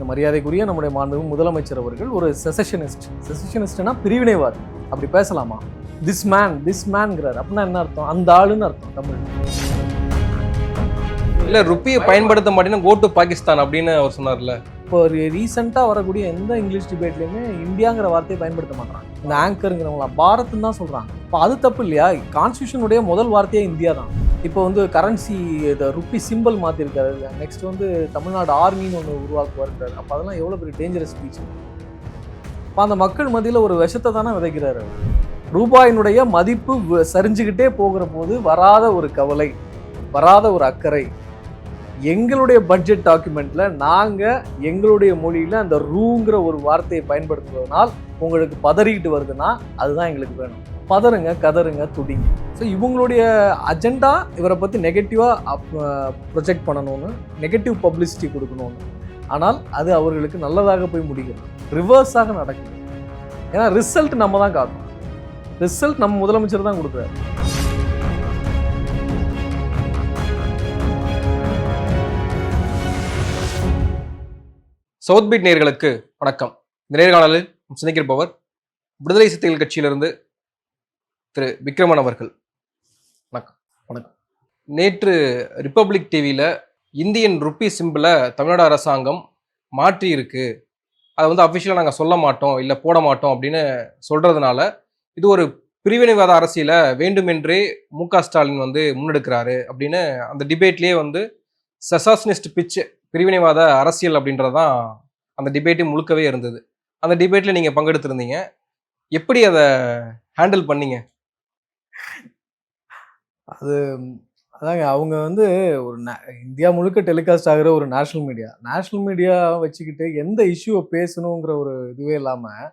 இந்த மரியாதைக்குரிய நம்முடைய மாண்பு முதலமைச்சர் அவர்கள் ஒரு செசஷனிஸ்ட் செசஷனிஸ்ட்னா பிரிவினைவாதி. அப்படி பேசலாமா? திஸ் மேன் திஸ் மேன்ங்கிறார் அப்படின்னா என்ன அர்த்தம்? அந்த ஆளுன்னு அர்த்தம் தமிழ். இல்ல ருப்பியை பயன்படுத்த மாட்டேன்னா கோ டு பாகிஸ்தான் அப்படின்னு அவர் சொன்னார்ல. இப்போ ரீசெண்டாக வரக்கூடிய எந்த இங்கிலீஷ் டிபேட்லையுமே இந்தியாங்கிற வார்த்தையை பயன்படுத்த மாட்டாங்க இந்த ஆங்கருங்கிறவங்களாம் பாரத்னு தான் சொல்கிறாங்க இப்போ அது தப்பு இல்லையா? கான்ஸ்டியூஷனுடைய முதல் வார்த்தையே இந்தியா தான். இப்போ வந்து கரன்சி இதை ருப்பி சிம்பிள் மாற்றிருக்காரு நெக்ஸ்ட் வந்து தமிழ்நாடு ஆர்மின்னு ஒன்று உருவாக்குவாருக்காரு அப்போ அதெல்லாம் எவ்வளோ பெரிய டேஞ்சரஸ் ஸ்பீச் இப்போ அந்த மக்கள் மத்தியில் ஒரு விஷத்தை தானே விதைக்கிறாரு ரூபாயினுடைய மதிப்பு வ- சரிஞ்சுக்கிட்டே போகிற போது வராத ஒரு கவலை வராத ஒரு அக்கறை எங்களுடைய பட்ஜெட் டாக்குமெண்ட்ல நாங்க எங்களுடைய மொழியில அந்த ரூங்கிற ஒரு வார்த்தையை பயன்படுத்துவதனால் உங்களுக்கு பதறிக்கிட்டு வருதுன்னா அதுதான் எங்களுக்கு வேணும். பதறுங்க கதறுங்க துடிங்க. ஸோ இவங்களுடைய அஜெண்டா இவரை பற்றி நெகட்டிவாக ப்ரொஜெக்ட் பண்ணணும்னு நெகட்டிவ் பப்ளிசிட்டி கொடுக்கணும்னு. ஆனால் அது அவர்களுக்கு நல்லதாக போய் முடிகிறது. ரிவர்ஸாக நடக்குது. ஏன்னா ரிசல்ட் நம்ம தான் காட்டணும் ரிசல்ட் நம்ம முதலமைச்சர் தான் கொடுக்குறாரு. சவுத் பீட் நேயர்களுக்கு வணக்கம். இந்த நேர்காணலில் சந்திக்கிருப்பவர் விடுதலை சிறுத்தைகள் கட்சியிலிருந்து திரு விக்ரமன் அவர்கள். வணக்கம். வணக்கம். நேற்று ரிப்பப்ளிக் டிவியில் இந்தியன் ருப்பி சிம்பிளை தமிழ்நாடு அரசாங்கம் மாற்றி இருக்கு அதை வந்து அஃபிஷியலாக நாங்கள் சொல்ல மாட்டோம் இல்லை போட மாட்டோம் அப்படின்னு சொல்றதுனால இது ஒரு பிரிவினைவாத அரசியலை வேண்டுமென்றே மு க ஸ்டாலின் வந்து முன்னெடுக்கிறாரு அப்படின்னு அந்த டிபேட்லேயே வந்து செசாஸ்னிஸ்ட் பிச் பிரிவினைவாத அரசியல் அப்படின்றதான் அந்த டிபேட்டு முழுக்கவே இருந்தது. அந்த டிபேட்டில் நீங்கள் பங்கெடுத்திருந்தீங்க. எப்படி அதை ஹேண்டில் பண்ணீங்க? அது அதாங்க அவங்க வந்து ஒரு இந்தியா முழுக்க டெலிகாஸ்ட் ஆகிற ஒரு நேஷ்னல் மீடியா நேஷ்னல் மீடியா வச்சுக்கிட்டு எந்த இஷ்யூவை பேசணுங்கிற ஒரு இதுவே இல்லாமல்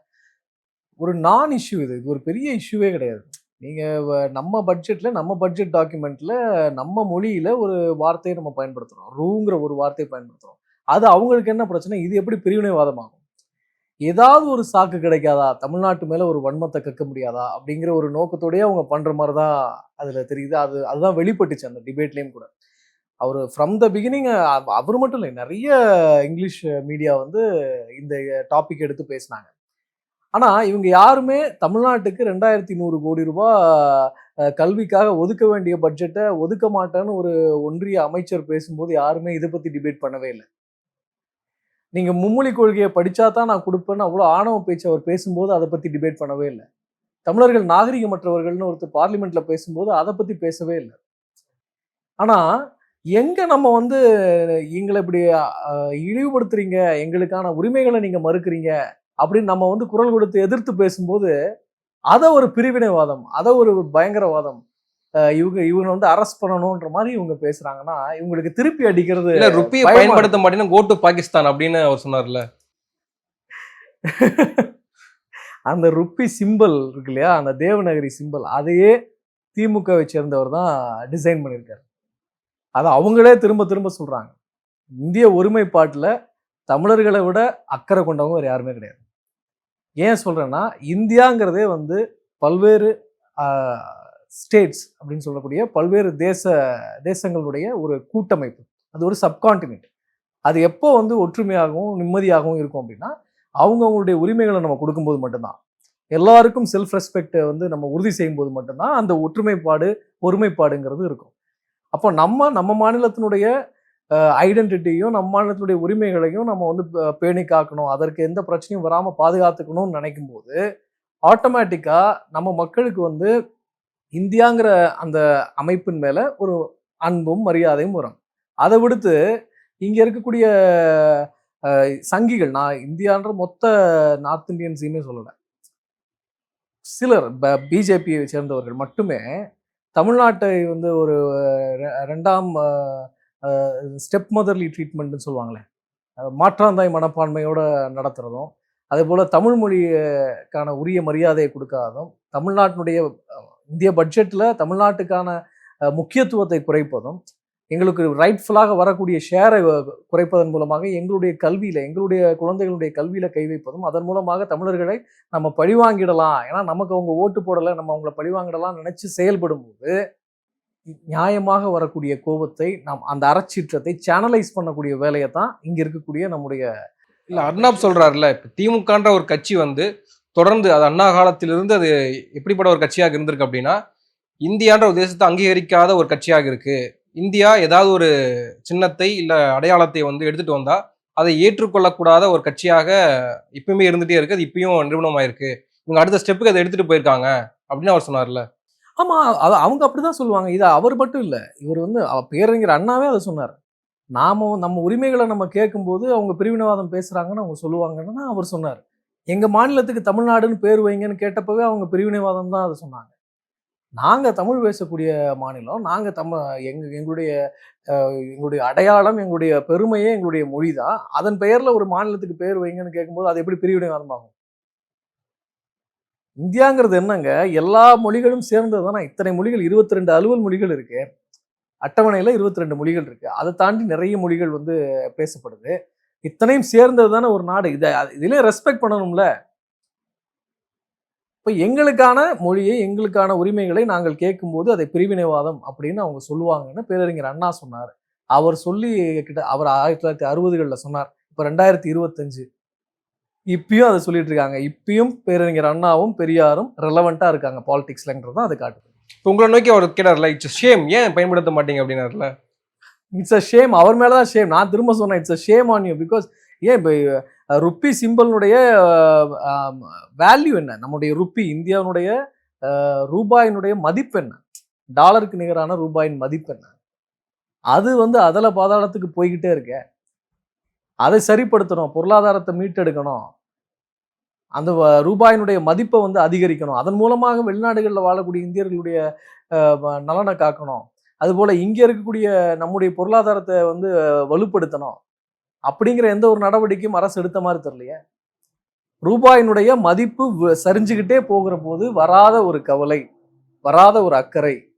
ஒரு நான் இஷ்யூ இது. இது ஒரு பெரிய இஷ்யூவே கிடையாது. நீங்கள் நம்ம பட்ஜெட்டில் நம்ம பட்ஜெட் டாக்குமெண்ட்டில் நம்ம மொழியில் ஒரு வார்த்தையை நம்ம பயன்படுத்துகிறோம் ரூங்கிற ஒரு வார்த்தையை பயன்படுத்துகிறோம் அது அவங்களுக்கு என்ன பிரச்சனை? இது எப்படி பிரிவினைவாதமாகும்? ஏதாவது ஒரு சாக்கு கிடைக்காதா? தமிழ்நாட்டு மேலே ஒரு வன்மத்தை கக்க முடியாதா? அப்படிங்கிற ஒரு நோக்கத்தோடயே அவங்க பண்ணுற மாதிரி தான் அதில் தெரியுது. அது அதுதான் வெளிப்பட்டுச்சு அந்த டிபேட்லேயும் கூட. அவர் ஃப்ரம் த பிகினிங் அவர் மட்டும் இல்லை நிறைய இங்கிலீஷ் மீடியா வந்து இந்த டாபிக் எடுத்து பேசினாங்க. ஆனால் இவங்க யாருமே தமிழ்நாட்டுக்கு ரெண்டாயிரத்தி நூறு கோடி ரூபாய் கல்விக்காக ஒதுக்க வேண்டிய பட்ஜெட்டை ஒதுக்க மாட்டேன்னு ஒரு ஒன்றிய அமைச்சர் பேசும்போது யாருமே இதை பற்றி டிபேட் பண்ணவே இல்லை. நீங்கள் மும்மொழி கொள்கையை படிச்சா தான் நான் கொடுப்பேன்னு அவ்வளோ ஆணவ பேச்சு அவர் பேசும்போது அதை பற்றி டிபேட் பண்ணவே இல்லை. தமிழர்கள் நாகரிகமற்றவர்கள்னு ஒருத்தர் பார்லிமெண்ட்ல பேசும்போது அதை பற்றி பேசவே இல்லை. ஆனால் எங்கே நம்ம வந்து எங்களை இப்படி இழிவுபடுத்துறீங்க எங்களுக்கான உரிமைகளை நீங்கள் மறுக்கிறீங்க அப்படின்னு நம்ம வந்து குரல் கொடுத்து எதிர்த்து பேசும்போது அதை ஒரு பிரிவினைவாதம் அதை ஒரு பயங்கரவாதம் இவங்க இவங்க வந்து அரெஸ்ட் பண்ணணுன்ற மாதிரி இவங்க பேசுறாங்கன்னா இவங்களுக்கு திருப்பி அடிக்கிறது இல்ல ருப்பியை பயன்படுத்த மாட்டேன்னா கோ டு பாகிஸ்தான் அப்படின்னு அவர் சொன்னார்ல. அந்த ருப்பி சிம்பல் இருக்கு இல்லையா அந்த தேவநகரி சிம்பல் அதையே திமுகவை சேர்ந்தவர் தான் டிசைன் பண்ணியிருக்காரு. அதை அவங்களே திரும்ப திரும்ப சொல்றாங்க. இந்திய ஒருமைப்பாட்டில் தமிழர்களை விட அக்கறை கொண்டவங்க வேறு யாருமே கிடையாது. ஏன் சொல்கிறேன்னா இந்தியாங்கிறதே வந்து பல்வேறு ஸ்டேட்ஸ் அப்படின்னு சொல்லக்கூடிய பல்வேறு தேச தேசங்களுடைய ஒரு கூட்டமைப்பு. அது ஒரு சப்கான்டினென்ட் அது எப்போ வந்து ஒற்றுமையாகவும் நிம்மதியாகவும் இருக்கும் அப்படின்னா அவங்கவுங்களுடைய உரிமைகளை நம்ம கொடுக்கும்போது மட்டும்தான். எல்லாருக்கும் செல்ஃப் ரெஸ்பெக்டை வந்து நம்ம உறுதி செய்யும்போது மட்டும்தான் அந்த ஒற்றுமைப்பாடு ஒருமைப்பாடுங்கிறது இருக்கும். அப்போ நம்ம நம்ம மாநிலத்தினுடைய ஐடென்டிட்டியும் நம்ம மாநிலத்தினுடைய உரிமைகளையும் நம்ம வந்து பேணி காக்கணும். அதற்கு எந்த பிரச்சனையும் வராமல் பாதுகாத்துக்கணும்னு நினைக்கும் போது ஆட்டோமேட்டிக்காக நம்ம மக்களுக்கு வந்து இந்தியாங்கிற அந்த அமைப்பின் மேலே ஒரு அன்பும் மரியாதையும் வரும். அதை விடுத்து இங்கே இருக்கக்கூடிய சங்கிகள் நான் இந்தியான்ற மொத்த நார்த் இந்தியன்ஸையுமே சொல்லலை. சிலர் பிஜேபியை சேர்ந்தவர்கள் மட்டுமே தமிழ்நாட்டை வந்து ஒரு ரெ- ரெண்டாம் ஸ்டெப் மதர்லி ட்ரீட்மெண்ட்னு சொல்லுவாங்களே மாற்றாந்தாய் மனப்பான்மையோடு நடத்துகிறதும் அதே போல் தமிழ் மொழிக்கான உரிய மரியாதையை கொடுக்காததும் தமிழ்நாட்டினுடைய இந்திய பட்ஜெட்டில் தமிழ்நாட்டுக்கான முக்கியத்துவத்தை குறைப்பதும் எங்களுக்கு ரைட்ஃபுல்லாக வரக்கூடிய ஷேரை குறைப்பதன் மூலமாக எங்களுடைய கல்வியில் எங்களுடைய குழந்தைகளுடைய கல்வியில் கை வைப்பதும் அதன் மூலமாக தமிழர்களை நம்ம பழிவாங்கிடலாம். ஏன்னா நமக்கு அவங்க ஓட்டு போடலை நம்ம அவங்கள பழிவாங்கிடலாம் நினச்சி செயல்படும் போது நியாயமாக வரக்கூடிய கோபத்தை நாம் அந்த அறச்சீற்றத்தை சேனலைஸ் பண்ணக்கூடிய வேலையை தான் இங்கே இருக்கக்கூடிய நம்முடைய இல்லை அர்ணாப் சொல்கிறாருல்ல இப்போ திமுகன்ற ஒரு கட்சி வந்து தொடர்ந்து அது அண்ணா காலத்திலிருந்து அது எப்படிப்பட்ட ஒரு கட்சியாக இருந்திருக்கு அப்படின்னா இந்தியான்ற ஒரு தேசத்தை அங்கீகரிக்காத ஒரு கட்சியாக இருக்குது இந்தியா ஏதாவது ஒரு சின்னத்தை இல்லை அடையாளத்தை வந்து எடுத்துகிட்டு வந்தால் அதை ஏற்றுக்கொள்ளக்கூடாத ஒரு கட்சியாக இப்பயுமே இருந்துகிட்டே இருக்குது அது இப்பயும் நிறுவனமாயிருக்கு. இவங்க அடுத்த ஸ்டெப்புக்கு அதை எடுத்துகிட்டு போயிருக்காங்க அப்படின்னு அவர் சொன்னார்ல. ஆமாம் அது அவங்க அப்படி தான் சொல்லுவாங்க. இது அவர் மட்டும் இல்லை. இவர் வந்து பேரறிஞர் அண்ணாவே அதை சொன்னார். நாம நம்ம உரிமைகளை நம்ம கேட்கும்போது அவங்க பிரிவினவாதம் பேசுகிறாங்கன்னு அவங்க சொல்லுவாங்கன்னு தான் அவர் சொன்னார். எங்கள் மாநிலத்துக்கு தமிழ்நாடுன்னு பேர் வைங்கன்னு கேட்டப்பவே அவங்க பிரிவினைவாதம் தான் அதை சொன்னாங்க. நாங்கள் தமிழ் பேசக்கூடிய மாநிலம் நாங்கள் தமிழ் எங் எங்களுடைய எங்களுடைய அடையாளம் எங்களுடைய பெருமையே எங்களுடைய மொழி தான். அதன் பெயரில் ஒரு மாநிலத்துக்கு பேர் வைங்கன்னு கேட்கும்போது அது எப்படி பிரிவினைவாதமாகும்? இந்தியாங்கிறது என்னங்க? எல்லா மொழிகளும் சேர்ந்தது தானே இத்தனை மொழிகள் இருபத்தி ரெண்டு அலுவல் மொழிகள் இருக்கு. அட்டவணையில் இருபத்தி ரெண்டு மொழிகள் இருக்கு. அதை தாண்டி நிறைய மொழிகள் வந்து பேசப்படுது. இத்தனையும் சேர்ந்தது தானே ஒரு நாடு. இதை இதிலே ரெஸ்பெக்ட் பண்ணணும்ல. இப்போ எங்களுக்கான மொழியை எங்களுக்கான உரிமைகளை நாங்கள் கேட்கும்போது அதை பிரிவினைவாதம் அப்படின்னு அவங்க சொல்லுவாங்கன்னு பேரறிஞர் அண்ணா சொன்னார். அவர் சொல்லி கிட்ட அவர் ஆயிரத்தி தொள்ளாயிரத்தி அறுபதுகளில் சொன்னார். இப்போ ரெண்டாயிரத்தி இருபத்தஞ்சு. இப்பயும் அதை சொல்லிட்டு இருக்காங்க. இப்பயும் பேரறிஞர் அண்ணாவும் பெரியாரும் ரெலவெண்ட்டாக இருக்காங்க. பாலிடிக்ஸ்லன்றது தான் அது காட்டுது. இப்போ உங்களை நோக்கி அவர் கேட்டார்ல இட்ஸ் ஷேம் ஏன் பயன்படுத்த மாட்டீங்க? அப்படின்னாருல. இட்ஸ் அ ஷேம் அவர் மேல தான் ஷேம் நான் திரும்ப சொன்னேன் it's a shame on you because ஏன் இப்போ ருப்பி சிம்பிள்னுடைய வேல்யூ என்ன? நம்முடைய ருப்பி இந்தியாவுடைய அஹ், ரூபாயினுடைய மதிப்பு என்ன? டாலருக்கு நிகரான ரூபாயின் மதிப்பு என்ன? அது வந்து அதல பாதாளத்துக்கு போய்கிட்டே இருக்க. அதை சரிப்படுத்தணும். பொருளாதாரத்தை மீட்டெடுக்கணும். அந்த வ- ரூபாயினுடைய மதிப்பை வந்து அதிகரிக்கணும். அதன் மூலமாக வெளிநாடுகளில் வாழக்கூடிய இந்தியர்களுடைய நலனை காக்கணும். அதுபோல் இங்கே இருக்கக்கூடிய நம்முடைய பொருளாதாரத்தை வந்து வலுப்படுத்தணும். அப்படிங்கிற எந்த ஒரு நடவடிக்கையும் அரசு எடுத்த மாதிரி தெரியலையே. ரூபாயினுடைய மதிப்பு வ- சரிஞ்சுக்கிட்டே போகிற போது வராத ஒரு கவலை வராத ஒரு அக்கறை.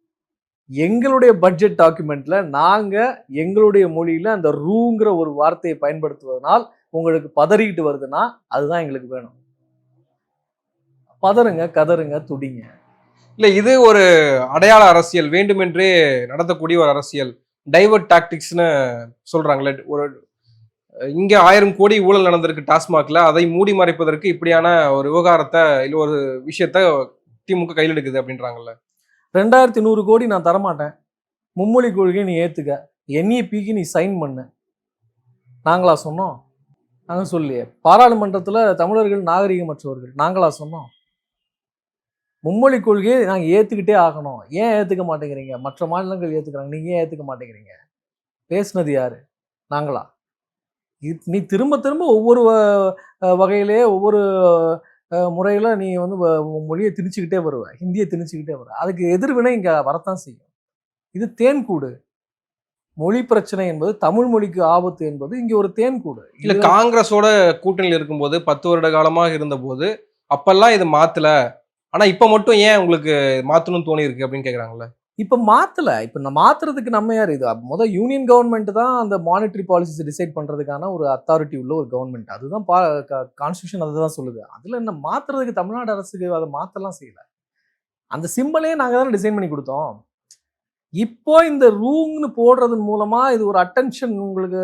எங்களுடைய பட்ஜெட் டாக்குமெண்ட்ல நாங்கள் எங்களுடைய மொழியில் அந்த ரூங்கிற ஒரு வார்த்தையை பயன்படுத்துவதனால் உங்களுக்கு பதறிக்கிட்டு வருதுன்னா அதுதான் எங்களுக்கு வேணும். பதறுங்க கதறுங்க துடிங்க. இல்ல இது ஒரு அடையாள அரசியல் வேண்டுமென்றே நடத்தக்கூடிய ஒரு அரசியல். டைவர்ட் டாக்டிக்ஸ்னு சொல்றாங்களே ஒரு இங்க ஆயிரம் கோடி ஊழல் நடந்திருக்கு டாஸ்மாக்ல அதை மூடி மறைப்பதற்கு இப்படியான ஒரு விவகாரத்தை இல்ல ஒரு விஷயத்த திமுக கையில் எடுக்குது அப்படின்றாங்கல்ல. ரெண்டாயிரத்தி நூறு கோடி நான் தரமாட்டேன். மும்மொழி கொள்கையை நீ ஏத்துக்க. என்இபிக்கு நீ சைன் பண்ணு. நாங்களா சொன்னோம். நாங்க சொல்லியே பாராளுமன்றத்துல தமிழர்கள் நாகரிகமற்றவர்கள். நாங்களா சொன்னோம். மும்மொழி கொள்கையை நாங்க ஏத்துக்கிட்டே ஆகணும். ஏன் ஏத்துக்க மாட்டேங்கிறீங்க? மற்ற மாநிலங்கள் ஏத்துக்கிறாங்க. நீங்க ஏன் ஏத்துக்க மாட்டேங்கிறீங்க? பேசுனது யாரு? நாங்களா? நீ திரும்ப திரும்ப ஒவ்வொரு வகையிலே ஒவ்வொரு முறையில நீ வந்து மொழியை திணிச்சுக்கிட்டே வருவ. ஹிந்தியை திணிச்சுக்கிட்டே வருவ. அதுக்கு எதிர்வினை இங்க வரத்தான் செய்யும். இது தேன்கூடு. மொழி பிரச்சனை என்பது தமிழ் மொழிக்கு ஆபத்து என்பது இங்க ஒரு தேன்கூடு. இல்ல காங்கிரஸோட கூட்டணியில் இருக்கும்போது பத்து வருட காலமாக இருந்தபோது அப்பெல்லாம் இது மாத்தல. ஆனா இப்ப மட்டும் ஏன் உங்களுக்கு மாத்தணும்னு தோணி இருக்கு அப்படின்னு கேக்குறாங்கல்ல? இப்போ மாற்றலை இப்போ நான் மாற்றுறதுக்கு நம்ம யார்? இது மொதல் யூனியன் கவர்மெண்ட் தான் அந்த மானிட்டரி பாலிசிஸ் டிசைட் பண்ணுறதுக்கான ஒரு அத்தாரிட்டி உள்ள ஒரு கவர்மெண்ட் அதுதான் பா கான்ஸ்டியூஷன் அதுதான் சொல்லுது. அதில் என்ன மாற்றுறதுக்கு தமிழ்நாடு அரசுக்கு அதை மாற்றலாம் செய்யலை. அந்த சிம்பிளே நாங்கள் தானே டிசைன் பண்ணி கொடுத்தோம். இப்போ இந்த ரூம்னு போடுறதன் மூலமா இது ஒரு அட்டென்ஷன் உங்களுக்கு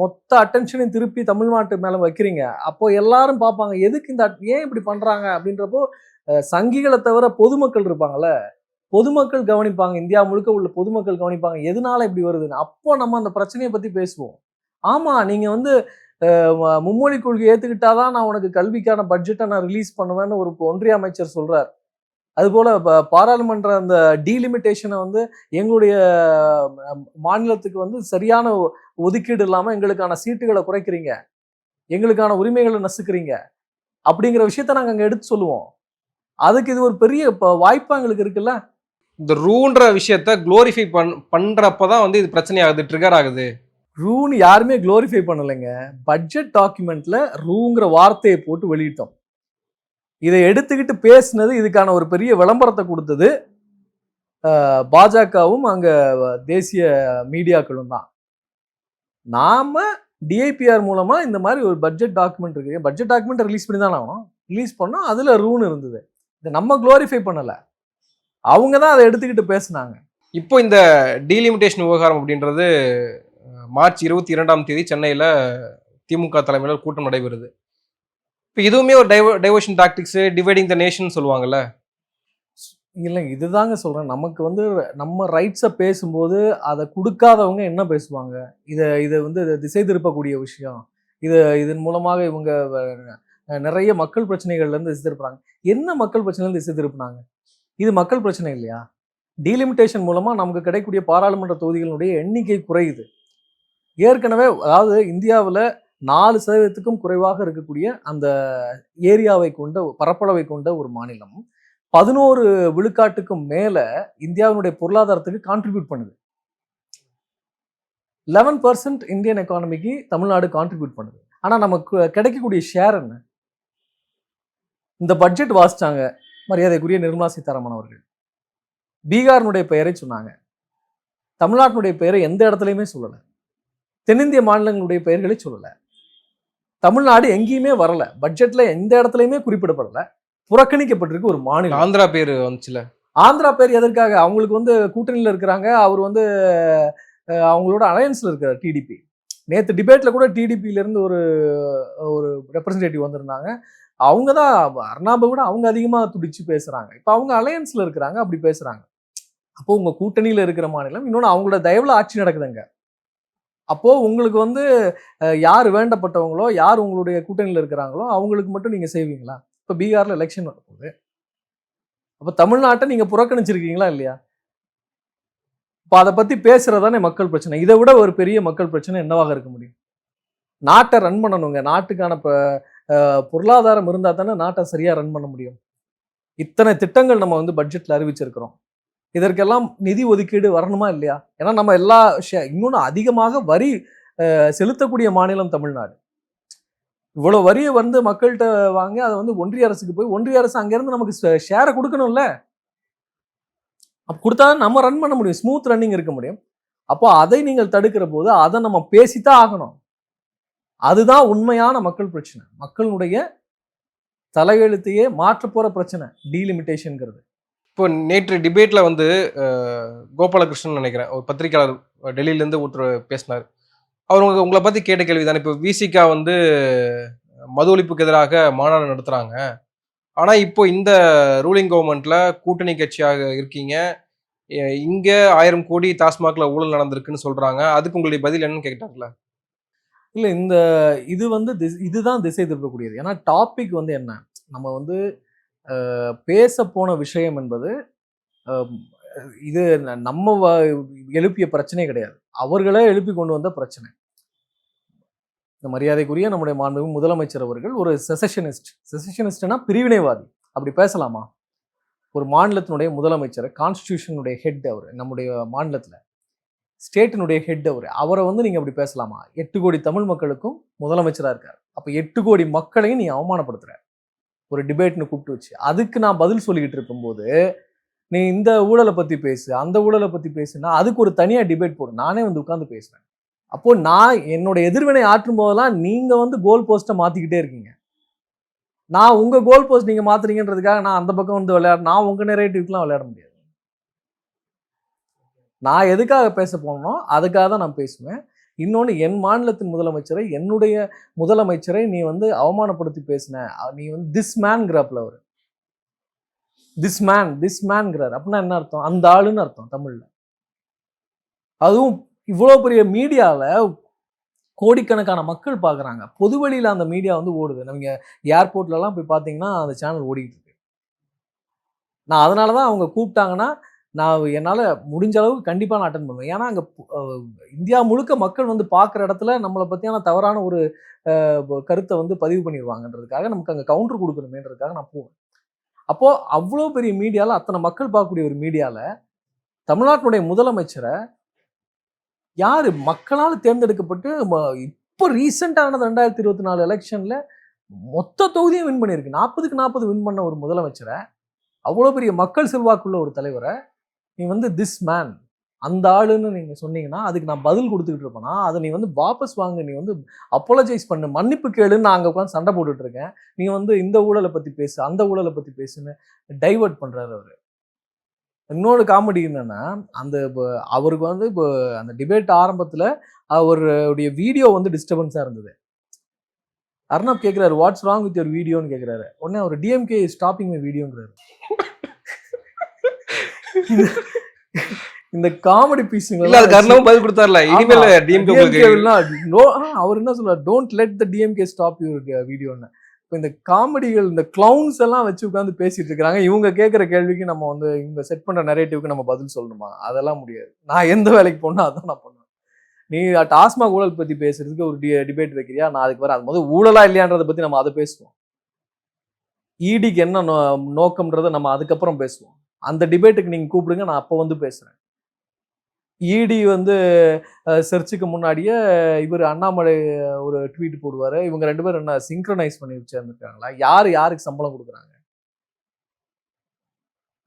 மொத்த அட்டென்ஷனையும் திருப்பி தமிழ்நாட்டு மேல வைக்கிறீங்க. அப்போ எல்லாரும் பார்ப்பாங்க எதுக்கு இந்த ஏன் இப்படி பண்றாங்க அப்படின்றப்போ சங்கிகளை தவிர பொதுமக்கள் இருப்பாங்கல்ல? பொதுமக்கள் கவனிப்பாங்க இந்தியா முழுக்க உள்ள பொதுமக்கள் கவனிப்பாங்க எதனால இப்படி வருதுன்னு. அப்போ நம்ம அந்த பிரச்சனையை பத்தி பேசுவோம். ஆமா நீங்க வந்து மும்மொழி கொள்கை ஏத்துக்கிட்டாதான் நான் உனக்கு கல்விக்கான பட்ஜெட்டை நான் ரிலீஸ் பண்ணுவேன்னு ஒரு ஒன்றிய அமைச்சர் சொல்றார். அதுபோல ப- பாராளுமன்ற அந்த டீலிமிட்டேஷனை வந்து எங்களுடைய மாநிலத்துக்கு வந்து சரியான ஒதுக்கீடு இல்லாம எங்களுக்கான சீட்டுகளை குறைக்கிறீங்க. எங்களுக்கான உரிமைகளை நசுக்கிறீங்க. அப்படிங்கிற விஷயத்த நாங்க அங்க எடுத்து சொல்லுவோம். அதுக்கு இது ஒரு பெரிய ப- வாய்ப்பா எங்களுக்கு இருக்குல்ல? இந்த ரூன்ற விஷயத்த குளோரிஃபை பண் பண்றப்பதான் வந்து இது பிரச்சனை ஆகுது ட்ரிகர் ஆகுது. ரூன்னு யாருமே க்ளோரிஃபை பண்ணலைங்க. பட்ஜெட் டாக்குமெண்ட்ல ரூங்கிற வார்த்தையை போட்டு வெளியிட்டோம். இதை எடுத்துக்கிட்டு பேசினது இதுக்கான ஒரு பெரிய விளம்பரத்தை கொடுத்தது பாஜகவும் அங்கே தேசிய மீடியாக்களும் தான். நாம் டிஐபிஆர் மூலமாக இந்த மாதிரி ஒரு பட்ஜெட் டாக்குமெண்ட் இருக்குது பட்ஜெட் டாக்குமெண்ட் ரிலீஸ் பண்ணி தானே ஆகணும்? ரிலீஸ் பண்ணோம் அதில் ரூன் இருந்தது. இதை நம்ம க்ளோரிஃபை பண்ணலை. அவங்க தான் அதை எடுத்துக்கிட்டு பேசுனாங்க. இப்போ இந்த டீலிமிட்டேஷன் விவகாரம் அப்படின்றது மார்ச் இருபத்தி இரண்டாம் தேதி சென்னையில் திமுக தலைமையில் கூட்டம் நடைபெறுது. இப்போ இதுவுமே ஒரு dive diversion tactics dividing the nation சொல்லுவாங்கல்ல? இல்லை இதுதாங்க சொல்கிறேன் நமக்கு வந்து நம்ம ரைட்ஸை பேசும்போது அதை கொடுக்காதவங்க என்ன பேசுவாங்க? இதை இதை வந்து இதை திசை திருப்பக்கூடிய விஷயம். இது இதன் மூலமாக இவங்க நிறைய மக்கள் பிரச்சனைகள்லேருந்து திசை திருப்புறாங்க. என்ன மக்கள் பிரச்சனைலேருந்து திசை திருப்புனாங்க? இது மக்கள் பிரச்சனை இல்லையா? டீலிமிட்டேஷன் மூலமாக நமக்கு கிடைக்கக்கூடிய பாராளுமன்ற தொகுதிகளுடைய எண்ணிக்கை குறையுது. ஏற்கனவே அதாவது இந்தியாவில் நாலு சதவீதத்துக்கும் குறைவாக இருக்கக்கூடிய அந்த ஏரியாவை கொண்ட பரப்பளவை கொண்ட ஒரு மாநிலம். பதினோரு விழுக்காட்டுக்கும் மேல இந்தியாவினுடைய பொருளாதாரத்துக்கு கான்ட்ரிபியூட் பண்ணுது. லெவன் பர்சன்ட் இந்தியன் எக்கானமிக்கு தமிழ்நாடு கான்ட்ரிபியூட் பண்ணுது. ஆனால் நமக்கு கிடைக்கக்கூடிய ஷேர் என்ன? இந்த பட்ஜெட் வாசிச்சாங்க மரியாதைக்குரிய நிர்மலா சீதாராமன் அவர்கள். பீகாரினுடைய பெயரை சொன்னாங்க. தமிழ்நாட்டினுடைய பெயரை எந்த இடத்துலையுமே சொல்லலை. தென்னிந்திய மாநிலங்களுடைய பெயர்களை சொல்லலை. தமிழ்நாடு எங்கேயுமே வரல. பட்ஜெட்ல எந்த இடத்துலையுமே குறிப்பிடப்படல. புறக்கணிக்கப்பட்டிருக்கு ஒரு மாநிலம். ஆந்திரா பேர் வந்துச்சுல. ஆந்திரா பேர் எதற்காக? அவங்களுக்கு வந்து கூட்டணியில் இருக்கிறாங்க. அவர் வந்து அவங்களோட அலையன்ஸ்ல இருக்கிறார் டிடிபி நேற்று டிபேட்ல கூட டிடிபியில இருந்து ஒரு ஒரு ரெப்ரசன்டேட்டிவ் வந்திருந்தாங்க. அவங்க தான் அர்ணாபை விட அவங்க அதிகமா துடிச்சு பேசுறாங்க. இப்போ அவங்க அலையன்ஸ்ல இருக்கிறாங்க. அப்படி பேசுறாங்க. அப்போ உங்க கூட்டணியில இருக்கிற மாநிலம் இன்னொன்று அவங்களோட தயவுல ஆட்சி நடக்குதுங்க. அப்போது உங்களுக்கு வந்து யார் வேண்டப்பட்டவங்களோ யார் உங்களுடைய கூட்டணியில் இருக்கிறாங்களோ அவங்களுக்கு மட்டும் நீங்கள் செய்வீங்களா? இப்போ பீகாரில் எலெக்ஷன் வரப்போகுது அப்போ தமிழ்நாட்டை நீங்கள் புறக்கணிச்சிருக்கீங்களா இல்லையா? இப்போ அதை பற்றி பேசுகிறதானே மக்கள் பிரச்சனை. இதை விட ஒரு பெரிய மக்கள் பிரச்சனை என்னவாக இருக்க முடியும்? நாட்டை ரன் பண்ணணுங்க. நாட்டுக்கான பொருளாதாரம் இருந்தால் தானே நாட்டை சரியாக ரன் பண்ண முடியும். இத்தனை திட்டங்கள் நம்ம வந்து பட்ஜெட்டில் அறிவிச்சிருக்கிறோம். இதற்கெல்லாம் நிதி ஒதுக்கீடு வரணுமா இல்லையா? ஏன்னா நம்ம எல்லா ஷே- இன்னொன்னு அதிகமாக வரி செலுத்தக்கூடிய மாநிலம் தமிழ்நாடு. இவ்வளோ வரியை வந்து மக்கள்கிட்ட வாங்கி அதை வந்து ஒன்றிய அரசுக்கு போய் ஒன்றிய அரசு அங்கேருந்து நமக்கு ஷேரை கொடுக்கணும்ல? அப்போ கொடுத்தா நம்ம ரன் பண்ண முடியும். ஸ்மூத் ரன்னிங் இருக்க முடியும். அப்போ அதை நீங்கள் தடுக்கிற போது அதை நம்ம பேசித்தான் ஆகணும். அதுதான் உண்மையான மக்கள் பிரச்சனை. மக்களுடைய தலையெழுத்தையே மாற்றப்போகிற பிரச்சனை டீலிமிட்டேஷனுங்கிறது இப்போ நேற்று டிபேட்டில் வந்து கோபாலகிருஷ்ணன் நினைக்கிறேன் ஒரு பத்திரிக்கையாளர் டெல்லியிலேருந்து ஒருத்தர் பேசினார். அவர் உங்க உங்களை பற்றி கேட்ட கேள்வி தானே இப்போ விசிகா வந்து மது ஒழிப்புக்கு எதிராக மாநாடு நடத்துகிறாங்க ஆனால் இப்போ இந்த ரூலிங் கவர்மெண்ட்டில் கூட்டணி கட்சியாக இருக்கீங்க. இங்கே ஆயிரம் கோடி டாஸ்மாகில் ஊழல் நடந்திருக்குன்னு சொல்கிறாங்க அதுக்கு உங்களுடைய பதில் என்னன்னு கேட்டாங்களா? இல்லை இந்த இது வந்து திஸ்- இதுதான் திசை திருப்பக்கூடியது. ஏன்னா டாபிக் வந்து என்ன? நம்ம வந்து பேச போன விஷயம் என்பது இது நம்ம வ- எழுப்பிய பிரச்சனை கிடையாது. அவர்களே எழுப்பி கொண்டு வந்த பிரச்சனை. இந்த மரியாதைக்குரிய நம்முடைய மாண்பு முதலமைச்சர் அவர்கள் ஒரு செசஷனிஸ்ட் செசஷனிஸ்ட்னா பிரிவினைவாதி. அப்படி பேசலாமா? ஒரு மாநிலத்தினுடைய முதலமைச்சர் கான்ஸ்டியூஷனுடைய ஹெட் அவர் நம்முடைய மாநிலத்தில். ஸ்டேட்டினுடைய ஹெட் அவர். அவரை வந்து நீங்கள் அப்படி பேசலாமா? எட்டு கோடி தமிழ் மக்களுக்கும் முதலமைச்சராக இருக்கார். அப்போ எட்டு கோடி மக்களையும் நீ அவமானப்படுத்துகிற ஒரு டிபேட்னு கூப்பிட்டு வச்சு அதுக்கு நான் பதில் சொல்லிக்கிட்டு இருக்கும்போது நீ இந்த ஊழலை பற்றி பேசு அந்த ஊழலை பற்றி பேசுனா அதுக்கு ஒரு தனியாக டிபேட் போடும் நானே வந்து உட்காந்து பேசுகிறேன் அப்போது நான் என்னோட எதிர்வினை ஆற்றும் போதெல்லாம் நீங்கள் வந்து கோல் போஸ்ட்டை மாற்றிக்கிட்டே இருக்கீங்க. நான் உங்கள் கோல் போஸ்ட் நீங்கள் மாற்றுறீங்கன்றதுக்காக நான் அந்த பக்கம் வந்து விளையாட நான் உங்கள் நெரேட்டிவ்க்குலாம் விளையாட முடியாது. நான் எதுக்காக பேச போனோம் அதுக்காக தான் நான் பேசுவேன். இன்னொன்று என் மாநிலத்தின் முதலமைச்சரை என்னுடைய முதலமைச்சரை நீ வந்து அவமானப்படுத்தி பேசின. நீ வந்து திஸ் மேன்ங்கிறாப்புல அவர். திஸ் மேன் திஸ் மேன்கிறார் அப்படின்னா என்ன அர்த்தம்? அந்த ஆளுன்னு அர்த்தம் தமிழ்ல. அதுவும் இவ்வளோ பெரிய மீடியாவில் கோடிக்கணக்கான மக்கள் பார்க்குறாங்க பொதுவெளியில் அந்த மீடியா வந்து ஓடுது. நம்ம ஏர்போர்ட்லலாம் போய் பார்த்தீங்கன்னா அந்த சேனல் ஓடிக்கிட்டு இருக்கு. நான் அதனால தான் அவங்க கூப்பிட்டாங்கன்னா நான் என்னால் முடிஞ்ச அளவுக்கு கண்டிப்பாக நான் அட்டன் பண்ணுவேன். ஏன்னா அங்கே இந்தியா முழுக்க மக்கள் வந்து பார்க்குற இடத்துல நம்மளை பற்றியான தவறான ஒரு கருத்தை வந்து பதிவு பண்ணிடுவாங்கன்றதுக்காக நமக்கு அங்கே கவுண்டர் கொடுக்கணுமேன்றதுக்காக நான் போவேன். அப்போது அவ்வளோ பெரிய மீடியாவில் அத்தனை மக்கள் பார்க்கக்கூடிய ஒரு மீடியாவில் தமிழ்நாட்டினுடைய முதலமைச்சரை யார் மக்களால் தேர்ந்தெடுக்கப்பட்டு ம- இப்போ ரீசெண்டானது ரெண்டாயிரத்தி இருபத்தி நாலு எலெக்ஷனில் மொத்த தொகுதியும் வின் பண்ணியிருக்கு. நாற்பதுக்கு நாற்பது வின் பண்ண ஒரு முதலமைச்சரை அவ்வளோ பெரிய மக்கள் செல்வாக்குள்ள ஒரு தலைவரை நீ வந்து திஸ் மேன் அந்த ஆளுன்னு நீங்க சொன்னீங்கன்னா அதுக்கு நான் பதில் கொடுத்துக்கிட்டு இருப்பேனா? அதை நீ வந்து வாபஸ் வாங்க நீ வந்து அப்போலஜைஸ் பண்ணு மன்னிப்பு கேளுன்னு நான் அங்கே உட்காந்து சண்டை போட்டுட்டு இருக்கேன். நீ வந்து இந்த ஊழலை பத்தி பேசு அந்த ஊழலை பத்தி பேசுன்னு டைவர்ட் பண்றாரு அவரு. இன்னொரு காமெடி என்னன்னா அந்த இப்போ அவருக்கு வந்து இப்போ அந்த டிபேட் ஆரம்பத்துல அவருடைய வீடியோ வந்து டிஸ்டர்பன்ஸா இருந்தது. அர்ணப் கேட்குறாரு வாட்ஸ் ராங் வித் யுவர் வீடியோன்னு கேட்குறாரு உடனே அவர் டிஎம்கே ஸ்டாப்பிங் மை வீடியோங்கிறாரு இந்த காமெடி பீஸுங்க இல்ல அது கர்ணவும் பதில் கொடுத்தார்ல. இனிமேல் டிஎம்கே உங்களுக்கு அவர் என்ன சொல்றாரு? Don't let the DMK stop your வீடியோன்னு இப்போ இந்த காமெடிகள் இந்த கிளவுன்ஸ் எல்லாம் வச்சு உட்காந்து பேசிட்டு இருக்காங்க. இவங்க கேட்குற கேள்விக்கு நம்ம வந்து இவங்க செட் பண்ற நரேட்டிவ்க்கு நம்ம பதில் சொல்லணுமா? அதெல்லாம் முடியாது. நான் எந்த வேலைக்கு போனா அதான் நான் பண்ணுவேன். நீ டாஸ்மாக் ஊழல் பத்தி பேசுறதுக்கு ஒரு டி டிபேட் வைக்கிறியா? நான் அதுக்கு வர அது முதல் ஊழலா இல்லையான்றதை பத்தி நம்ம அதை பேசுவோம். ஈடிக்கு என்ன நோ நோக்கம்ன்றதை நம்ம அதுக்கப்புறம் பேசுவோம். அந்த டிபேட்டுக்கு நீங்கள் கூப்பிடுங்க நான் அப்போ வந்து பேசுகிறேன் இடி வந்து சர்ச்சுக்கு முன்னாடியே இவர் அண்ணாமலை ஒரு ட்வீட் போடுவார். இவங்க ரெண்டு பேரும் என்ன சிங்க்ரனைஸ் பண்ணி வச்சிருந்துருக்காங்களா? யார் யாருக்கு சம்பளம் கொடுக்குறாங்க?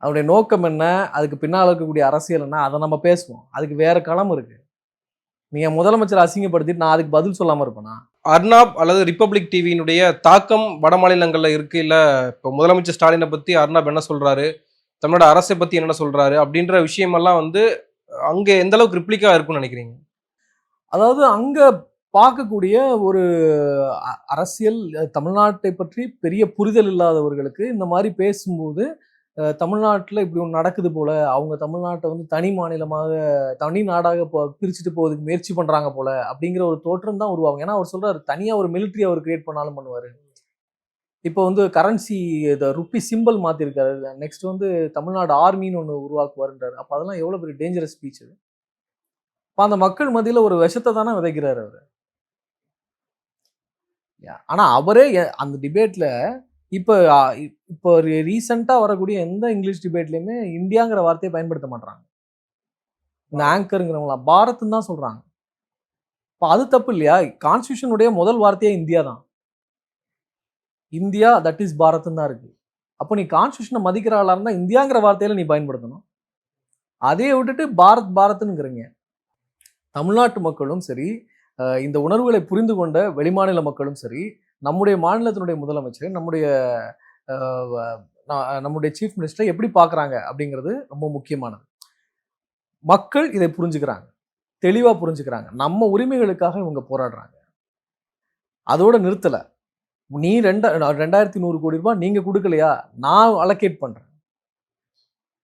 அவருடைய நோக்கம் என்ன? அதுக்கு பின்னால் இருக்கக்கூடிய அரசியல் என்ன? அதை நம்ம பேசுவோம். அதுக்கு வேற களம் இருக்கு. நீங்க முதலமைச்சர் அசிங்கப்படுத்திட்டு நான் அதுக்கு பதில் சொல்லாமல் இருப்பேனா? அர்னாப் அல்லது ரிப்பப்ளிக் டிவியினுடைய தாக்கம் வட மாநிலங்களில் இருக்கு இல்லை? இப்போ முதலமைச்சர் ஸ்டாலினை பற்றி அர்னாப் என்ன சொல்றாரு? தமிழோட அரசை பற்றி என்ன சொல்கிறாரு அப்படின்ற விஷயமெல்லாம் வந்து அங்கே எந்த அளவுக்கு ரிப்ளிக்காக இருக்கும்னு நினைக்கிறீங்க? அதாவது அங்கே பார்க்கக்கூடிய ஒரு அ- அரசியல் தமிழ்நாட்டை பற்றி பெரிய புரிதல் இல்லாதவர்களுக்கு இந்த மாதிரி பேசும்போது தமிழ்நாட்டில் இப்படி ஒன்று நடக்குது போல அவங்க தமிழ்நாட்டை வந்து தனி மாநிலமாக தனி நாடாக போ- பிரிச்சுட்டு போவதுக்கு முயற்சி பண்ணுறாங்க போல அப்படிங்கிற ஒரு தோற்றம் தான் உருவாங்க ஏன்னா அவர் சொல்கிறார் தனியாக ஒரு மிலிட்ரி அவர் கிரியேட் பண்ணாலும் பண்ணுவார். இப்போ வந்து கரன்சி இந்த ருப்பி சிம்பிள் மாத்திருக்காரு. நெக்ஸ்ட் வந்து தமிழ்நாடு ஆர்மின்னு ஒன்று உருவாக்குவாருன்றாரு. அப்போ அதெல்லாம் எவ்வளோ பெரிய டேஞ்சரஸ் ஸ்பீச் அது இப்போ அந்த மக்கள் மத்தியில் ஒரு விஷத்தை தானே விதைக்கிறாரு அவர். ஆனா அவரே அந்த டிபேட்ல இப்போ இப்போ ரீசெண்டாக வரக்கூடிய எந்த இங்கிலீஷ் டிபேட்லையுமே இந்தியாங்கிற வார்த்தையை பயன்படுத்த மாட்டாங்க இந்த ஆங்கருங்கிறவங்களாம் பாரத்னு தான் சொல்றாங்க. இப்போ அது தப்பு இல்லையா? கான்ஸ்டியூஷனுடைய முதல் வார்த்தையே இந்தியா தான் இந்தியா தட் இஸ் பாரத்னு தான் இருக்கு. அப்போ நீ கான்ஸ்டியூஷனை மதிக்கிற ஆளாக இருந்தால் இந்தியாங்கிற வார்த்தையில நீ பயன்படுத்தணும். அதையே விட்டுட்டு பாரத் பாரத்னுங்கிறீங்க தமிழ்நாட்டு மக்களும் சரி இந்த உணர்வுகளை புரிந்து கொண்ட வெளிமாநில மக்களும் சரி நம்முடைய மாநிலத்தினுடைய முதலமைச்சர் நம்முடைய நம்முடைய சீஃப் மினிஸ்டரை எப்படி பார்க்குறாங்க அப்படிங்கிறது ரொம்ப முக்கியமானது. மக்கள் இதை புரிஞ்சுக்கிறாங்க. தெளிவாக புரிஞ்சுக்கிறாங்க. நம்ம உரிமைகளுக்காக இவங்க போராடுறாங்க. அதோட நிறுத்தலை. நீ ரெண்டா ரெண்டாயிரத்தி நூறு கோடி ரூபாய் நீங்கள் கொடுக்கலையா? நான் அலோகேட் பண்ணுறேன்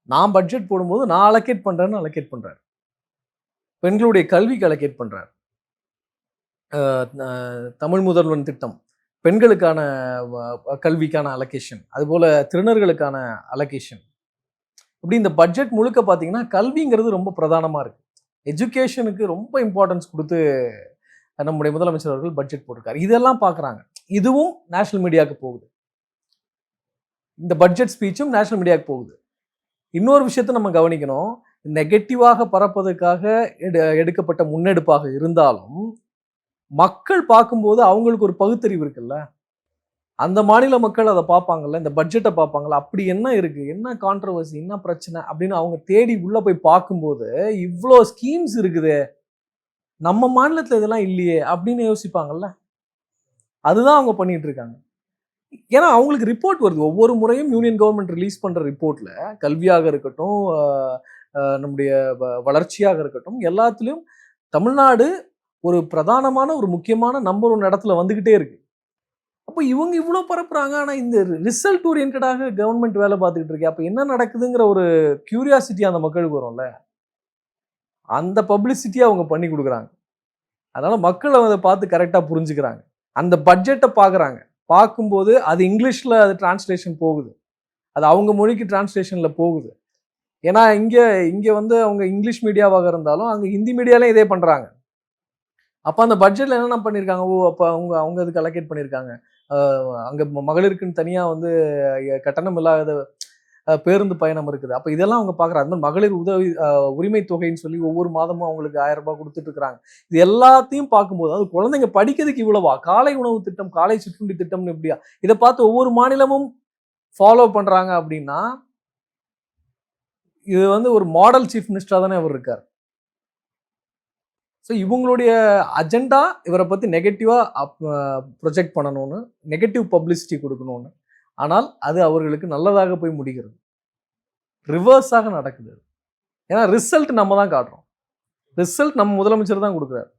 நான் பட்ஜெட் போடும்போது நான் அலோகேட் பண்ணுறேன்னு அலோகேட் பண்றாரு. பெண்களுடைய கல்விக்கு அலோகேட் பண்ணுறார் தமிழ் முதல்வன் திட்டம். பெண்களுக்கான வ- கல்விக்கான அலோகேஷன் அதுபோல் திருநர்களுக்கான அலோகேஷன் இப்படி இந்த பட்ஜெட் முழுக்க பார்த்தீங்கன்னா கல்விங்கிறது ரொம்ப பிரதானமாக இருக்குது எஜுகேஷனுக்கு ரொம்ப இம்பார்ட்டன்ஸ் கொடுத்து நம்முடைய முதலமைச்சர் அவர்கள் பட்ஜெட் போட்டிருக்காரு. இதெல்லாம் பார்க்குறாங்க இதுவும் நேஷனல் மீடியாவுக்கு போகுது. இந்த பட்ஜெட் ஸ்பீச்சும் நேஷனல் மீடியாவுக்கு போகுது. இன்னொரு விஷயத்தை நம்ம கவனிக்கணும். நெகட்டிவாக பரப்பதற்காக எடு- எடுக்கப்பட்ட முன்னெடுப்பாக இருந்தாலும் மக்கள் பார்க்கும்போது அவங்களுக்கு ஒரு பகுத்தறிவு இருக்குல்ல? அந்த மாநில மக்கள் அதை பார்ப்பாங்கல்ல? இந்த பட்ஜெட்டை பார்ப்பாங்கல்ல? அப்படி என்ன இருக்கு? என்ன கான்ட்ரவர்சி என்ன பிரச்சனை? அப்படின்னு அவங்க தேடி உள்ள போய் பார்க்கும்போது இவ்வளோ ஸ்கீம்ஸ் இருக்குது. நம்ம மாநிலத்தில் இதெல்லாம் இல்லையே அப்படின்னு யோசிப்பாங்கல்ல? அதுதான் அவங்க பண்ணிட்டு இருக்காங்க ஏன்னா அவங்களுக்கு ரிப்போர்ட் வருது. ஒவ்வொரு முறையும் யூனியன் கவர்மெண்ட் ரிலீஸ் பண்ணுற ரிப்போர்ட்டில் கல்வியாக இருக்கட்டும் நம்முடைய வ- வளர்ச்சியாக இருக்கட்டும் எல்லாத்துலேயும் தமிழ்நாடு ஒரு பிரதானமான ஒரு முக்கியமான நம்பர் ஒன் இடத்துல வந்துக்கிட்டே இருக்கு. அப்போ இவங்க இவ்வளோ பரப்புறாங்க. ஆனால் இந்த ரிசல்ட் ஓரியன்டாக கவர்மெண்ட் வேலை பார்த்துக்கிட்டு இருக்கு. அப்போ என்ன நடக்குதுங்கிற ஒரு கியூரியாசிட்டி அந்த மக்களுக்கு வரும்ல? அந்த பப்ளிசிட்டியை அவங்க பண்ணி கொடுக்குறாங்க. அதனால் மக்கள் அதை பார்த்து கரெக்டாக புரிஞ்சுக்கிறாங்க. அந்த பட்ஜெட்டை பார்க்குறாங்க. பார்க்கும்போது அது இங்கிலீஷில் அது டிரான்ஸ்லேஷன் போகுது. அது அவங்க மொழிக்கு டிரான்ஸ்லேஷனில் போகுது. ஏன்னா இங்கே இங்கே வந்து அவங்க இங்கிலீஷ் மீடியாவாக இருந்தாலும் அங்கே ஹிந்தி மீடியாலையும் இதே பண்ணுறாங்க அப்போ அந்த பட்ஜெட்டில் என்னென்ன பண்ணியிருக்காங்க ஓ அப்போ அவங்க அவங்க அதுக்கு அலோகேட் பண்ணியிருக்காங்க அங்கே மகளிருக்குன்னு தனியாக வந்து கட்டணம் இல்லாத பேருந்து பயணம் இருக்குது. அப்போ இதெல்லாம் அவங்க பார்க்குறாங்க அது மகளிர் உதவி உரிமை தொகைன்னு சொல்லி ஒவ்வொரு மாதமும் அவங்களுக்கு ஆயிரம் ரூபாய் கொடுத்துட்டு இருக்கிறாங்க இது எல்லாத்தையும் பார்க்கும்போது அது குழந்தைங்க படிக்கிறதுக்கு இவ்வளவா? காலை உணவு திட்டம் காலை சிற்றுண்டி திட்டம்னு எப்படியா? இதை பார்த்து ஒவ்வொரு மாநிலமும் ஃபாலோ பண்ணுறாங்க அப்படின்னா இது வந்து ஒரு மாடல் சீஃப் மினிஸ்டராக தானே அவர் இருக்கார். ஸோ இவங்களுடைய அஜெண்டா இவரை பற்றி நெகட்டிவா ப்ரொஜெக்ட் பண்ணணும்னு நெகட்டிவ் பப்ளிசிட்டி கொடுக்கணும்னு ஆனால் அது அவர்களுக்கு நல்லதாக போய் முடிகிறது. ரிவர்ஸாக நடக்குது ஏன்னா ரிசல்ட் நம்ம தான் காட்டுறோம். ரிசல்ட் நம்ம முதலமைச்சர் தான் கொடுக்குறாரு.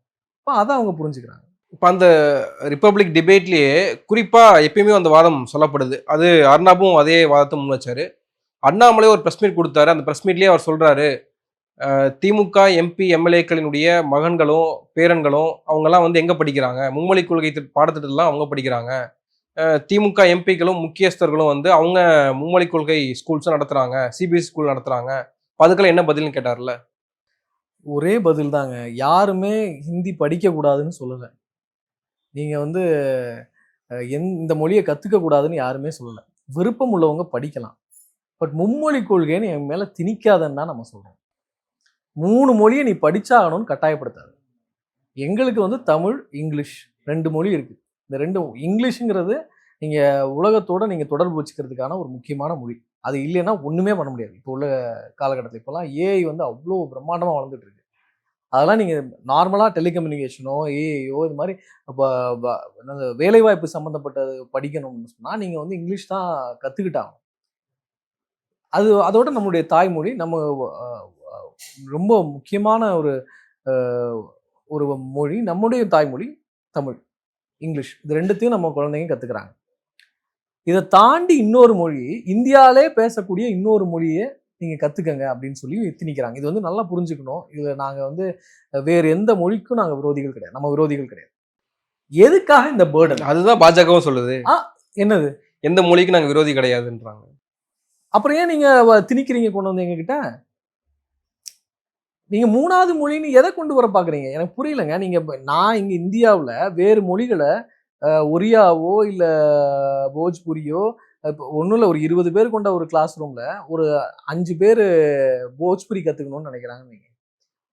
அப்போ அதை அவங்க புரிஞ்சுக்கிறாங்க. இப்போ அந்த ரிப்பப்ளிக் டிபேட்லேயே குறிப்பாக எப்பயுமே அந்த வாதம் சொல்லப்படுது. அது அர்ணாபும் அதே வாதத்தை முன் வச்சாரு. அண்ணாமலே ஒரு ப்ரெஸ் மீட் கொடுத்தாரு. அந்த ப்ரெஸ் மீட்லேயே அவர் சொல்கிறாரு திமுக எம்பி எம்எல்ஏக்களினுடைய மகன்களும் பேரன்களும் அவங்கெல்லாம் வந்து எங்கே படிக்கிறாங்க? மும்மொழி கொள்கை திட்ட- பாடத்திட்டத்திலாம் அவங்க படிக்கிறாங்க. திமுக எம்பிக்களும் முக்கியஸ்தர்களும் வந்து அவங்க மும்மொழி கொள்கை ஸ்கூல்ஸும் நடத்துகிறாங்க சிபிஎஸ்சி ஸ்கூல் நடத்துகிறாங்க அதுக்கெல்லாம் என்ன பதில்னு கேட்டார்ல? ஒரே பதில் தாங்க. யாருமே ஹிந்தி படிக்கக்கூடாதுன்னு சொல்லலை. நீங்கள் வந்து எந் இந்த மொழியை கற்றுக்கக்கூடாதுன்னு கூடாதுன்னு யாருமே சொல்லலை. விருப்பம் உள்ளவங்க படிக்கலாம். பட் மும்மொழி கொள்கைன்னு என் மேலே திணிக்காதன்னு தான் நம்ம சொல்கிறோம் மூணு மொழியை நீ படிச்சாகணும்னு கட்டாயப்படுத்தாது. எங்களுக்கு வந்து தமிழ் இங்கிலீஷ் ரெண்டு மொழி இருக்குது இந்த ரெண்டு இங்கிலீஷுங்கிறது நீங்கள் உலகத்தோட நீங்கள் தொடர்பு வச்சுக்கிறதுக்கான ஒரு முக்கியமான மொழி. அது இல்லைன்னா ஒன்றுமே பண்ண முடியாது. இப்போ உள்ள காலகட்டத்தில் இப்போலாம் ஏஐ வந்து அவ்வளோ பிரம்மாண்டமாக வளர்ந்துட்டு இருக்கு அதெல்லாம் நீங்கள் நார்மலாக டெலிகம்யூனிகேஷனோ ஏஐயோ இது மாதிரி இப்போ வேலைவாய்ப்பு சம்மந்தப்பட்டது படிக்கணும்னு சொன்னால் நீங்கள் வந்து இங்கிலீஷ் தான் கற்றுக்கிட்டாங்க அது அதோட நம்மளுடைய தாய்மொழி நம்ம ரொம்ப முக்கியமான ஒரு ஒரு மொழி நம்முடைய தாய்மொழி தமிழ். இங்கிலீஷ். இது ரெண்டுத்தையும் நம்ம குழந்தைங்க கத்துக்கிறாங்க. இதை தாண்டி இன்னொரு மொழி இந்தியாவிலே பேசக்கூடிய இன்னொரு மொழியை நீங்க கத்துக்கங்க அப்படின்னு சொல்லி திணிக்கிறாங்க. இது வந்து நல்லா புரிஞ்சுக்கணும். இதுல நாங்க வந்து வேறு எந்த மொழிக்கும் நாங்க விரோதிகள் கிடையாது. நம்ம விரோதிகள் கிடையாது. எதுக்காக இந்த பேர்டன் அதுதான் பாஜகவும் சொல்லுது. என்னது? எந்த மொழிக்கும் நாங்க விரோதி கிடையாதுன்றாங்க. அப்புறம் ஏன் நீங்க வ- திணிக்கிறீங்க கொண்டு வந்து எங்ககிட்ட? நீங்கள் மூணாவது மொழின்னு எதை கொண்டு வர பார்க்குறீங்க எனக்கு புரியலங்க. நீங்கள் நான் இங்கே இந்தியாவில் வேறு மொழிகளை ஒரியாவோ இல்லை போஜ்புரியோ இப்போ ஒன்றும் இல்லை. ஒரு இருபது பேர் கொண்ட ஒரு கிளாஸ் ரூமில் ஒரு அஞ்சு பேர் போஜ்புரி கற்றுக்கணும்னு நினைக்கிறாங்க நீங்கள்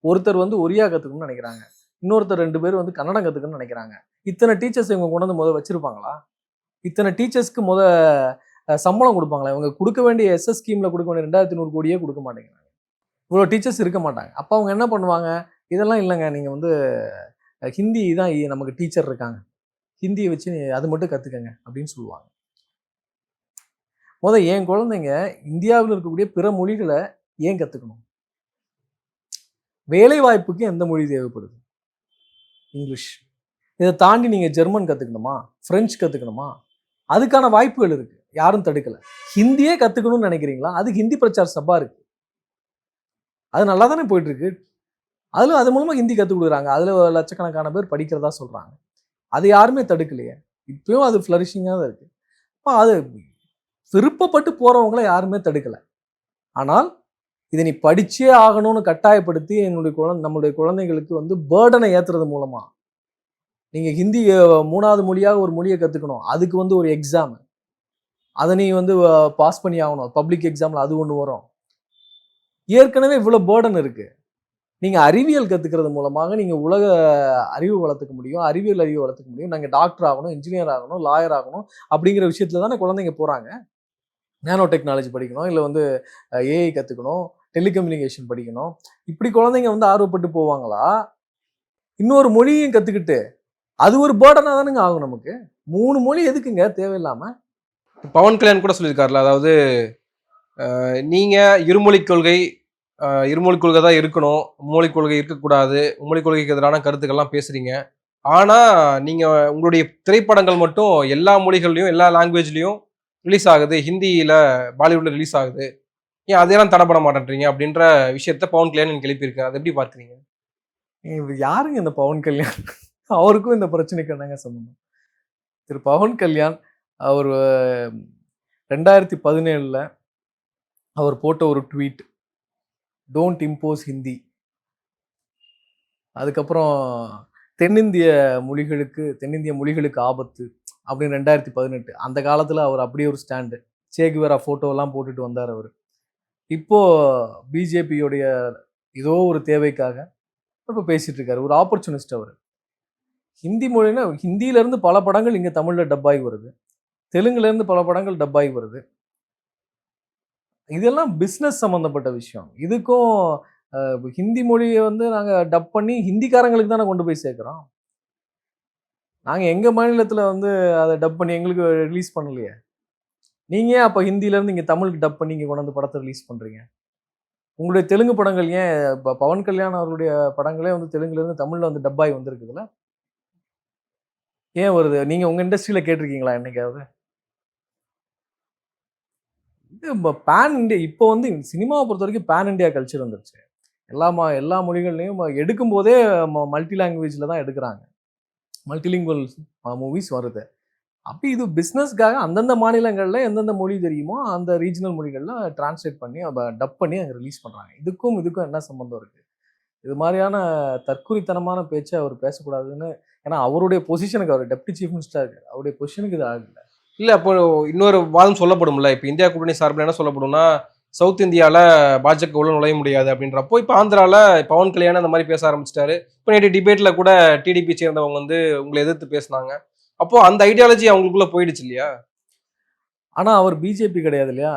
ஒருத்தர் வந்து ஒரியா கற்றுக்கணும்னு நினைக்கிறாங்க. இன்னொருத்தர் ரெண்டு பேர் வந்து கன்னடம் கற்றுக்கணும்னு நினைக்கிறாங்க. இத்தனை டீச்சர்ஸ் இவங்க கொண்டு வந்து முத வச்சுருப்பாங்களா? இத்தனை டீச்சர்ஸ்க்கு முத சம்பளம் கொடுப்பாங்களா? இவங்க கொடுக்க வேண்டிய எஸ்எஸ் ஸ்கீமில் கொடுக்க வேண்டிய ரெண்டாயிரத்தி நூறு கோடியே கொடுக்க மாட்டேங்கிறாங்க. இவ்வளோ டீச்சர்ஸ் இருக்க மாட்டாங்க. அப்போ அவங்க என்ன பண்ணுவாங்க? இதெல்லாம் இல்லைங்க. நீங்கள் வந்து ஹிந்தி தான் நமக்கு டீச்சர் இருக்காங்க. ஹிந்தியை வச்சு நீ அது மட்டும் கற்றுக்கங்க அப்படின்னு சொல்லுவாங்க. முதல் என் குழந்தைங்க இந்தியாவில் இருக்கக்கூடிய பிற மொழிகளை ஏன் கற்றுக்கணும் வேலை வாய்ப்புக்கு எந்த மொழி தேவைப்படுது? இங்கிலீஷ். இதை தாண்டி நீங்கள் ஜெர்மன் கற்றுக்கணுமா ஃப்ரெஞ்சு கற்றுக்கணுமா அதுக்கான வாய்ப்புகள் இருக்குது யாரும் தடுக்கலை. ஹிந்தியே கற்றுக்கணும்னு நினைக்கிறீங்களா? அதுக்கு ஹிந்தி பிரச்சார சபா இருக்குது அது நல்லா தானே போயிட்டுருக்கு. அதில் அது மூலமாக ஹிந்தி கற்றுக் கொடுக்குறாங்க. அதில் லட்சக்கணக்கான பேர் படிக்கிறதா சொல்கிறாங்க அது யாருமே தடுக்கலையே. இப்பயும் அது ஃப்ளரிஷிங்காக தான் இருக்குது அப்போ அது விருப்பப்பட்டு போகிறவங்கள யாருமே தடுக்கல. ஆனால் இதை நீ படிச்சே ஆகணும்னு கட்டாயப்படுத்தி என்னுடைய குழந்தை நம்மளுடைய குழந்தைங்களுக்கு வந்து பேர்டனை ஏற்றுறது மூலமாக நீங்கள் ஹிந்தி மூணாவது மொழியாக ஒரு மொழியை கற்றுக்கணும் அதுக்கு வந்து ஒரு எக்ஸாம் அதை நீ வந்து பாஸ் பண்ணி ஆகணும். பப்ளிக் எக்ஸாமில் அது ஒன்று வரும். ஏற்கனவே இவ்வளோ பேர்டன் இருக்குது நீங்கள் அறிவியல் கற்றுக்கிறது மூலமாக நீங்கள் உலக அறிவு வளர்த்துக்க முடியும் அறிவியல் அறிவு வளர்த்துக்க முடியும். நாங்கள் டாக்டர் ஆகணும் இன்ஜினியர் ஆகணும் லாயர் ஆகணும் அப்படிங்கிற விஷயத்தில் தானே குழந்தைங்க போகிறாங்க நேனோ டெக்னாலஜி படிக்கணும் இல்லை வந்து ஏஐ கற்றுக்கணும் டெலிகம்யூனிகேஷன் படிக்கணும். இப்படி குழந்தைங்க வந்து ஆர்வப்பட்டு போவாங்களா? இன்னொரு மொழியும் கற்றுக்கிட்டு அது ஒரு பேர்டனாக தானுங்க ஆகும் நமக்கு. மூணு மொழி எதுக்குங்க? தேவையில்லாமல் பவன் கல்யாண் கூட சொல்லியிருக்காருல அதாவது நீங்கள் இருமொழி கொள்கை இருமொழி கொள்கை தான் இருக்கணும். மும்மொழி கொள்கை இருக்கக்கூடாது மும்மொழி கொள்கைக்கு எதிரான கருத்துக்கள்லாம் பேசுகிறீங்க ஆனால் நீங்கள் உங்களுடைய திரைப்படங்கள் மட்டும் எல்லா மொழிகள்லையும் எல்லா லாங்குவேஜ்லேயும் ரிலீஸ் ஆகுது. ஹிந்தியில் பாலிவுட்டில் ரிலீஸ் ஆகுது. ஏன் அதையெல்லாம் தடை பண்ண மாட்டேன்றீங்க? அப்படின்ற விஷயத்த பவன் கல்யாண் கிளப்பியிருக்காரு அதை எப்படி பார்க்குறீங்க? யாருங்க இந்த பவன் கல்யாண்? அவருக்கும் இந்த பிரச்சனைக்கு என்னங்க சம்பந்தம்? திரு பவன் கல்யாண் அவர் ரெண்டாயிரத்தி பதினேழில் அவர் போட்ட ஒரு ட்வீட் டோன்ட் இம்போஸ் ஹிந்தி அதுக்கப்புறம் தென்னிந்திய மொழிகளுக்கு தென்னிந்திய மொழிகளுக்கு ஆபத்து அப்படின்னு ரெண்டாயிரத்தி பதினெட்டு. அந்த காலத்தில் அவர் அப்படியே ஒரு ஸ்டாண்டு சேகுவேரா ஃபோட்டோலாம் போட்டுட்டு வந்தார் அவர். இப்போது பிஜேபியோடைய ஏதோ ஒரு தேவைக்காக இப்போ பேசிகிட்டு இருக்காரு. ஒரு ஆப்பர்ச்சுனிஸ்ட் அவர். ஹிந்தி மொழினா ஹிந்தியிலேருந்து பல படங்கள் இங்கே தமிழில் டப்பாகி வருது. தெலுங்குலேருந்து பல படங்கள் டப்பாகி வருது. இதெல்லாம் பிஸ்னஸ் சம்மந்தப்பட்ட விஷயம். இதுக்கும் ஹிந்தி மொழியை வந்து நாங்கள் டப் பண்ணி ஹிந்திக்காரங்களுக்கு தானே கொண்டு போய் சேர்க்குறோம்? நாங்கள் எங்கள் மாநிலத்தில் வந்து அதை டப் பண்ணி எங்களுக்கு ரிலீஸ் பண்ணலையே? நீங்கள் ஏன் அப்போ ஹிந்திலேருந்து இங்கே தமிழுக்கு டப் பண்ணி இங்கே கொண்டு வந்து படத்தை ரிலீஸ் பண்ணுறீங்க உங்களுடைய தெலுங்கு படங்கள் ஏன் இப்போ பவன் கல்யாண் அவருடைய படங்களே வந்து தெலுங்குலேருந்து தமிழில் வந்து டப்பாய் வந்திருக்குதுல்ல? ஏன் வருது? நீங்கள் உங்கள் இண்டஸ்ட்ரியில் கேட்டிருக்கீங்களா என்னைக்காவது? இது பேன் இண்டியா இப்போ வந்து சினிமாவை பொறுத்த வரைக்கும் பேன் இண்டியா கல்ச்சர் வந்துருச்சு. எல்லா மா எல்லா மொழிகள்லையும் எடுக்கும் போதே மல்டி லாங்குவேஜில் தான் எடுக்கிறாங்க. மல்டிலிங்குவல் மூவிஸ் வருது. அப்போ இது பிஸ்னஸ்க்காக அந்தந்த மாநிலங்களில் எந்தெந்த மொழி தெரியுமோ அந்த ரீஜனல் மொழிகளில் டிரான்ஸ்லேட் பண்ணி டப் பண்ணி அங்கே ரிலீஸ் பண்ணுறாங்க இதுக்கும் இதுக்கும் என்ன சம்மந்தம் இருக்குது இது மாதிரியான தற்குறித்தனமான பேச்சை அவர் பேசக்கூடாதுன்னு ஏன்னா அவருடைய பொசிஷனுக்கு அவர் டெப்டி சீஃப் மினிஸ்டர் அவருடைய பொசிஷனுக்கு இது ஆகலை. இல்லை அப்போ இன்னொரு வாதம் சொல்லப்படும்ல. இப்போ இந்தியா கூட்டணி சார்பில் என்ன சொல்லப்படும்னா சவுத் இந்தியாவில் பாஜக உள்ள நுழைய முடியாது அப்படின்றப்போ இப்போ ஆந்திராவில் பவன் கல்யாணம் அந்த மாதிரி பேச ஆரம்பிச்சிட்டாரு. இப்போ நேற்று டிபேட்டில் கூட டிடிபி சேர்ந்தவங்க வந்து உங்களை எதிர்த்து பேசினாங்க. அப்போ அந்த ஐடியாலஜி அவங்களுக்குள்ள போயிடுச்சு இல்லையா? ஆனால் அவர் பிஜேபி கிடையாது இல்லையா?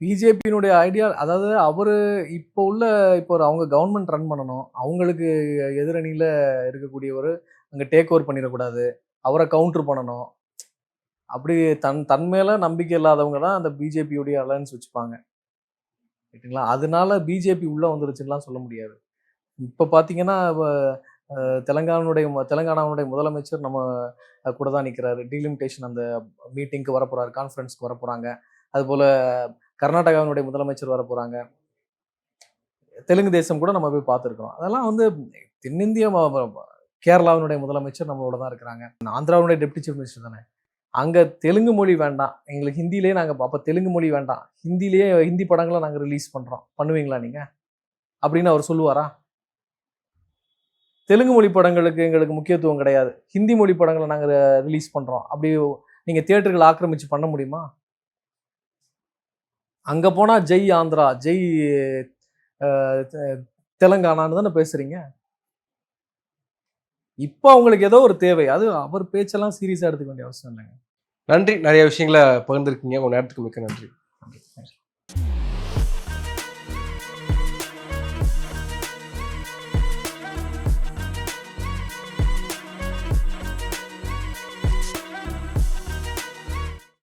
பிஜேபியினுடைய ஐடியா அதாவது அவர் இப்போ உள்ள இப்போ ஒரு அவங்க கவர்மெண்ட் ரன் பண்ணணும். அவங்களுக்கு எதிரணியில் இருக்கக்கூடியவர் அங்கே டேக் ஓவர் பண்ணிடக்கூடாது. அவரை கவுண்டர் பண்ணணும். அப்படி தன் தன் நம்பிக்கை இல்லாதவங்க தான் அந்த பிஜேபியுடைய அலையன்ஸ் வச்சுப்பாங்க. ரைட்டுங்களா அதனால பிஜேபி உள்ளே வந்துருச்சுலாம் சொல்ல முடியாது. இப்போ பார்த்தீங்கன்னா வ- அஹ் தெலங்கானாவுடைய முதலமைச்சர் நம்ம கூட தான் நிற்கிறாரு டீலிமிட்டேஷன் அந்த மீட்டிங்க்கு வர போறாரு கான்ஃபரன்ஸ்க்கு வர போறாங்க கர்நாடகாவினுடைய முதலமைச்சர் வர தெலுங்கு தேசம் கூட நம்ம போய் பார்த்துருக்கோம் அதெல்லாம் வந்து தென்னிந்திய கேரளாவினுடைய முதலமைச்சர் நம்மளோட தான் இருக்கிறாங்க. ஆந்திராவினுடைய டெப்டி சீஃப் மினிஸ்டர் தானே. அங்கே தெலுங்கு மொழி வேண்டாம். எங்களுக்கு ஹிந்திலேயே நாங்கள் அப்போ தெலுங்கு மொழி வேண்டாம். ஹிந்திலேயே ஹிந்தி படங்களை நாங்கள் ரிலீஸ் பண்ணுறோம் பண்ணுவீங்களா நீங்கள் அப்படின்னு அவர் சொல்லுவாரா? தெலுங்கு மொழி படங்களுக்கு எங்களுக்கு முக்கியத்துவம் கிடையாது. ஹிந்தி மொழி படங்களை நாங்கள் ரிலீஸ் பண்ணுறோம் அப்படி நீங்கள் தேட்டர்கள் ஆக்கிரமிச்சு பண்ண முடியுமா? அங்கே போனால் ஜெய் ஆந்திரா ஜெய் தெலங்கானான்னு தானே பேசுகிறீங்க இப்போ அவங்களுக்கு ஏதோ ஒரு தேவை. அது அவர் பேச்செல்லாம் சீரியஸாக எடுத்துக்க வேண்டிய அவசியம் இல்லைங்க. நன்றி. நிறைய விஷயங்களை பகிர்ந்துருக்கீங்க. உங்கள் நேரத்துக்கு மிக்க நன்றி.